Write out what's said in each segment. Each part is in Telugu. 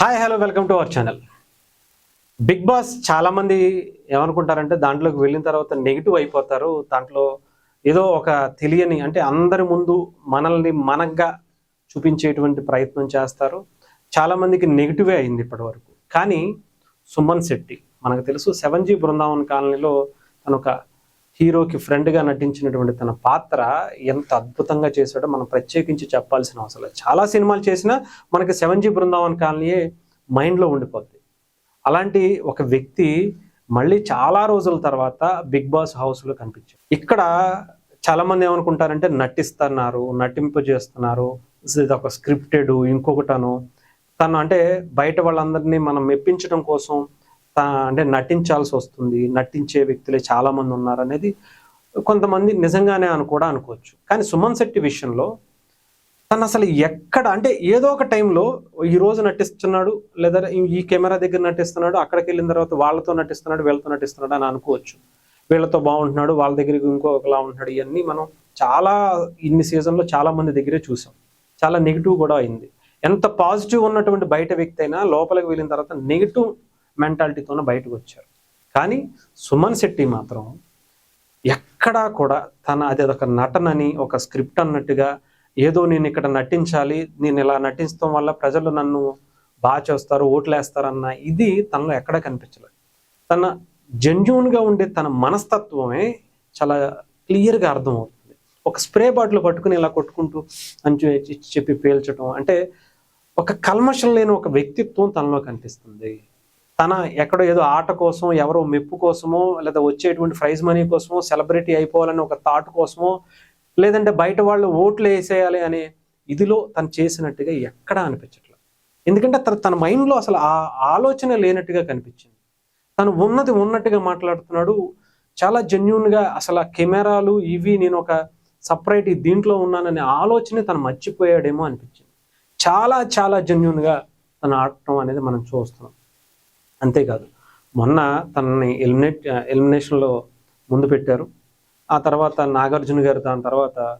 Hi hello welcome to our channel Bigg Boss చాలామంది ఏమనుకుంటారంటే దాంట్లోకి వెళ్ళిన తర్వాత నెగిటివ్ అయిపోతారు. దాంట్లో ఏదో ఒక తెలియని అంటే అందరి ముందు మనల్ని మనగ్గా చూపించేటువంటి ప్రయత్నం చేస్తారు. చాలామందికి నెగిటివే అయింది ఇప్పటి వరకు కానీ సుమన్ శెట్టి మనకు తెలుసు సెవెన్ జీ బృందావన్ కాలనీలో తను ఒక హీరోకి ఫ్రెండ్గా నటించినటువంటి తన పాత్ర ఎంత అద్భుతంగా చేశాడో మనం ప్రత్యేకించి చెప్పాల్సిన అవసరం లేదు. చాలా సినిమాలు చేసినా మనకి సెవెన్ జీ బృందావన్ కాలనీయే మైండ్లో ఉండిపోద్ది. అలాంటి ఒక వ్యక్తి మళ్ళీ చాలా రోజుల తర్వాత బిగ్ బాస్ హౌస్లో కనిపించారు ఇక్కడ చాలామంది ఏమనుకుంటారంటే నటిస్తున్నారు నటింపు చేస్తున్నారు ఇది ఒక స్క్రిప్టెడ్ ఇంకొకటను. తను అంటే బయట వాళ్ళందరినీ మనం మెప్పించడం కోసం అంటే నటించాల్సి వస్తుంది. నటించే వ్యక్తులే చాలామంది ఉన్నారనేది ఉన్నారు అనేది కొంతమంది నిజంగానే అని కూడా అనుకోవచ్చు. కానీ సుమన్ శెట్టి విషయంలో తను అసలు ఎక్కడ అంటే ఏదో ఒక టైంలో ఈరోజు నటిస్తున్నాడు లేదా ఈ- ఈ కెమెరా దగ్గర నటిస్తున్నాడు అక్కడికి వెళ్ళిన తర్వాత వాళ్ళతో నటిస్తున్నాడు వీళ్ళతో నటిస్తున్నాడు అని అనుకోవచ్చు. వీళ్ళతో బాగుంటున్నాడు వాళ్ళ దగ్గరికి ఇంకొకలా ఉంటున్నాడు. ఇవన్నీ మనం చాలా ఇన్ని సీజన్లో చాలా మంది దగ్గరే చూసాం. చాలా నెగిటివ్ కూడా అయింది. ఎంత పాజిటివ్ ఉన్నటువంటి బయట వ్యక్తి అయినా లోపలికి వెళ్ళిన తర్వాత నెగిటివ్ మెంటాలిటీతోనే బయటకు వచ్చారు. కానీ సుమన్ శెట్టి మాత్రం ఎక్కడా కూడా తన అది ఒక నటనని ఒక స్క్రిప్ట్ అన్నట్టుగా ఏదో నేను ఇక్కడ నటించాలి నేను ఇలా నటించడం వల్ల ప్రజలు నన్ను బాగా చేస్తారు ఓట్లేస్తారన్న ఇది తనలో ఎక్కడ కనిపించలేదు. తన జెన్యున్గా ఉండే తన మనస్తత్వమే చాలా క్లియర్గా అర్థమవుతుంది. ఒక స్ప్రే బాటిల్ పట్టుకుని ఇలా కొట్టుకుంటూ అని చెప్పి పేల్చడం అంటే ఒక కల్మషం లేని ఒక వ్యక్తిత్వం తనలో కనిపిస్తుంది. తన ఎక్కడో ఏదో ఆట కోసం ఎవరో మెప్పు కోసమో లేదా వచ్చేటువంటి ప్రైజ్ మనీ కోసమో సెలబ్రిటీ అయిపోవాలని ఒక థాట్ కోసమో లేదంటే బయట వాళ్ళు ఓట్లు వేసేయాలి అనే ఇదిలో తను చేసినట్టుగా ఎక్కడా అనిపించట్లేదు ఎందుకంటే తన తన మైండ్లో అసలు ఆ ఆలోచన లేనట్టుగా కనిపించింది. తను ఉన్నది ఉన్నట్టుగా మాట్లాడుతున్నాడు. చాలా జెన్యున్గా అసలు ఆ కెమెరాలు ఇవి నేను ఒక సపరేట్ దీంట్లో ఉన్నాననే ఆలోచన తను మర్చిపోయాడేమో అనిపించింది. చాలా చాలా జెన్యున్గా తను ఆడటం అనేది మనం చూస్తున్నాం. అంతేకాదు. మొన్న తనని ఎలిమినేట్ ఎలిమినేషన్లో ముందు పెట్టారు. ఆ తర్వాత నాగార్జున గారు దాని తర్వాత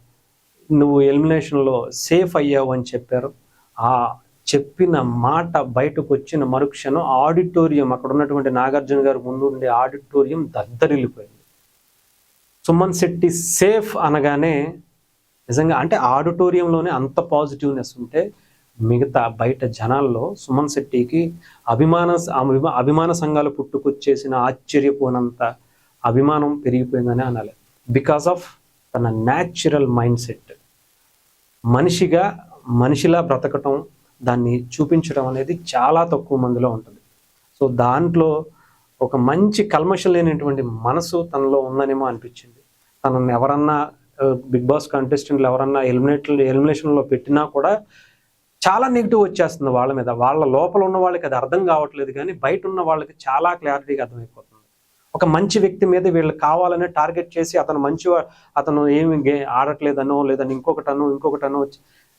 నువ్వు ఎలిమినేషన్లో సేఫ్ అయ్యావు అని చెప్పారు. ఆ చెప్పిన మాట బయటకు వచ్చిన మరుక్షణం ఆడిటోరియం అక్కడ ఉన్నటువంటి నాగార్జున గారు ముందు ఉండే ఆడిటోరియం దద్దరిల్లిపోయింది. సుమన్ శెట్టి సేఫ్ అనగానే నిజంగా అంటే ఆడిటోరియంలోనే అంత పాజిటివ్నెస్ ఉంటే మిగతా బయట జనాల్లో సుమన్ శెట్టికి అభిమాన అభిమా- అభిమాన సంఘాలు పుట్టుకొచ్చేసిన ఆశ్చర్యపోనంత అభిమానం పెరిగిపోయిందని అనాలి. బికాస్ ఆఫ్ తన న్యాచురల్ మైండ్ సెట్ మనిషిగా మనిషిలా బ్రతకటం దాన్ని చూపించడం అనేది చాలా తక్కువ మందిలో ఉంటుంది. సో దాంట్లో ఒక మంచి కల్మషం లేనటువంటి మనసు తనలో ఉందనేమో అనిపించింది. తనని ఎవరన్నా బిగ్ బాస్ కంటెస్టెంట్లు ఎవరన్నా ఎలిమినేట్ ఎలిమినేషన్లో పెట్టినా కూడా చాలా నెగిటివ్ వచ్చేస్తుంది వాళ్ళ మీద. వాళ్ళ లోపల ఉన్న వాళ్ళకి అది అర్థం కావట్లేదు కానీ బయట ఉన్న వాళ్ళకి చాలా క్లారిటీగా అర్థమైపోతుంది. ఒక మంచి వ్యక్తి మీద వీళ్ళు కావాలని టార్గెట్ చేసి అతను మంచి అతను ఏమి గే ఆడట్లేదనో లేదని ఇంకొకటనో ఇంకొకటనో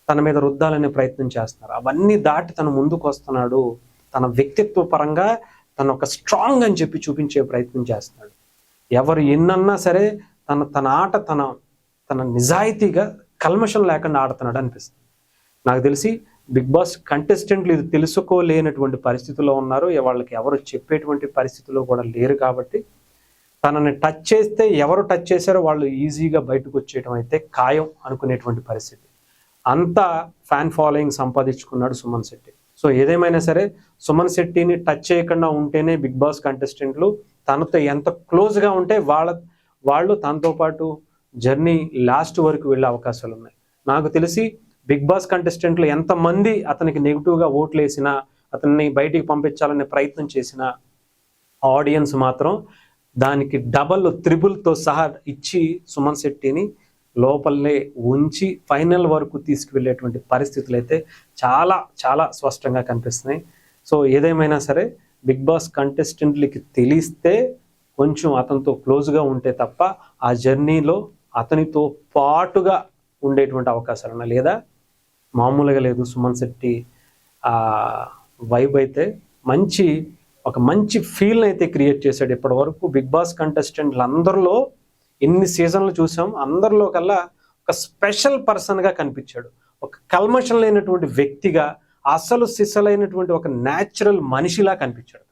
తన మీద రుద్దాలనే ప్రయత్నం చేస్తున్నారు. అవన్నీ దాటి తను ముందుకు వస్తున్నాడు. తన వ్యక్తిత్వ పరంగా తను ఒక స్ట్రాంగ్ అని చెప్పి చూపించే ప్రయత్నం చేస్తున్నాడు. ఎవరు ఎన్నన్నా సరే తన తన ఆట తన తన నిజాయితీగా కల్మషం లేకుండా ఆడుతున్నాడు అనిపిస్తుంది. నాకు తెలిసి బిగ్ బాస్ కంటెస్టెంట్లు ఇది తెలుసుకోలేనటువంటి పరిస్థితిలో ఉన్నారు. వాళ్ళకి ఎవరు చెప్పేటువంటి పరిస్థితిలో కూడా లేరు కాబట్టి తనని టచ్ చేస్తే ఎవరు టచ్ చేశారో వాళ్ళు ఈజీగా బయటకు వచ్చేయడం అయితే ఖాయం అనుకునేటువంటి పరిస్థితి. అంత ఫ్యాన్ ఫాలోయింగ్ సంపాదించుకున్నాడు సుమన్ శెట్టి. సో ఏదేమైనా సరే సుమన్ శెట్టిని టచ్ చేయకుండా ఉంటేనే బిగ్ బాస్ కంటెస్టెంట్లు తనతో ఎంత క్లోజ్గా ఉంటే వాళ్ళ వాళ్ళు తనతో పాటు జర్నీ లాస్ట్ వరకు వెళ్ళే అవకాశాలు ఉన్నాయి. నాకు తెలిసి బిగ్ బాస్ కంటెస్టెంట్లు ఎంతమంది అతనికి నెగిటివ్గా ఓట్లు వేసినా అతన్ని బయటికి పంపించాలనే ప్రయత్నం చేసిన ఆడియన్స్ మాత్రం దానికి డబల్ త్రిబుల్తో సహా ఇచ్చి సుమన్ శెట్టిని లోపలనే ఉంచి ఫైనల్ వరకు తీసుకువెళ్ళేటువంటి పరిస్థితులు అయితే చాలా చాలా స్పష్టంగా కనిపిస్తున్నాయి. సో ఏదేమైనా సరే బిగ్ బాస్ కంటెస్టెంట్లకి తెలిస్తే కొంచెం అతనితో క్లోజ్గా ఉంటే తప్ప ఆ జర్నీలో అతనితో పాటుగా ఉండేటువంటి అవకాశాలు ఉన్నా లేదా మామూలుగా లేదు. సుమన్ శెట్టి వైబ్ అయితే మంచి ఒక మంచి ఫీల్ అయితే క్రియేట్ చేశాడు ఇప్పటి వరకు బిగ్ బాస్ కంటెస్టెంట్లు అందరిలో ఎన్ని సీజన్లు చూసాం అందరిలో కల్లా ఒక స్పెషల్ పర్సన్గా కనిపించాడు. ఒక కల్మషం లేనటువంటి వ్యక్తిగా అసలు సిస్సలైనటువంటి ఒక న్యాచురల్ మనిషిలా కనిపించాడు.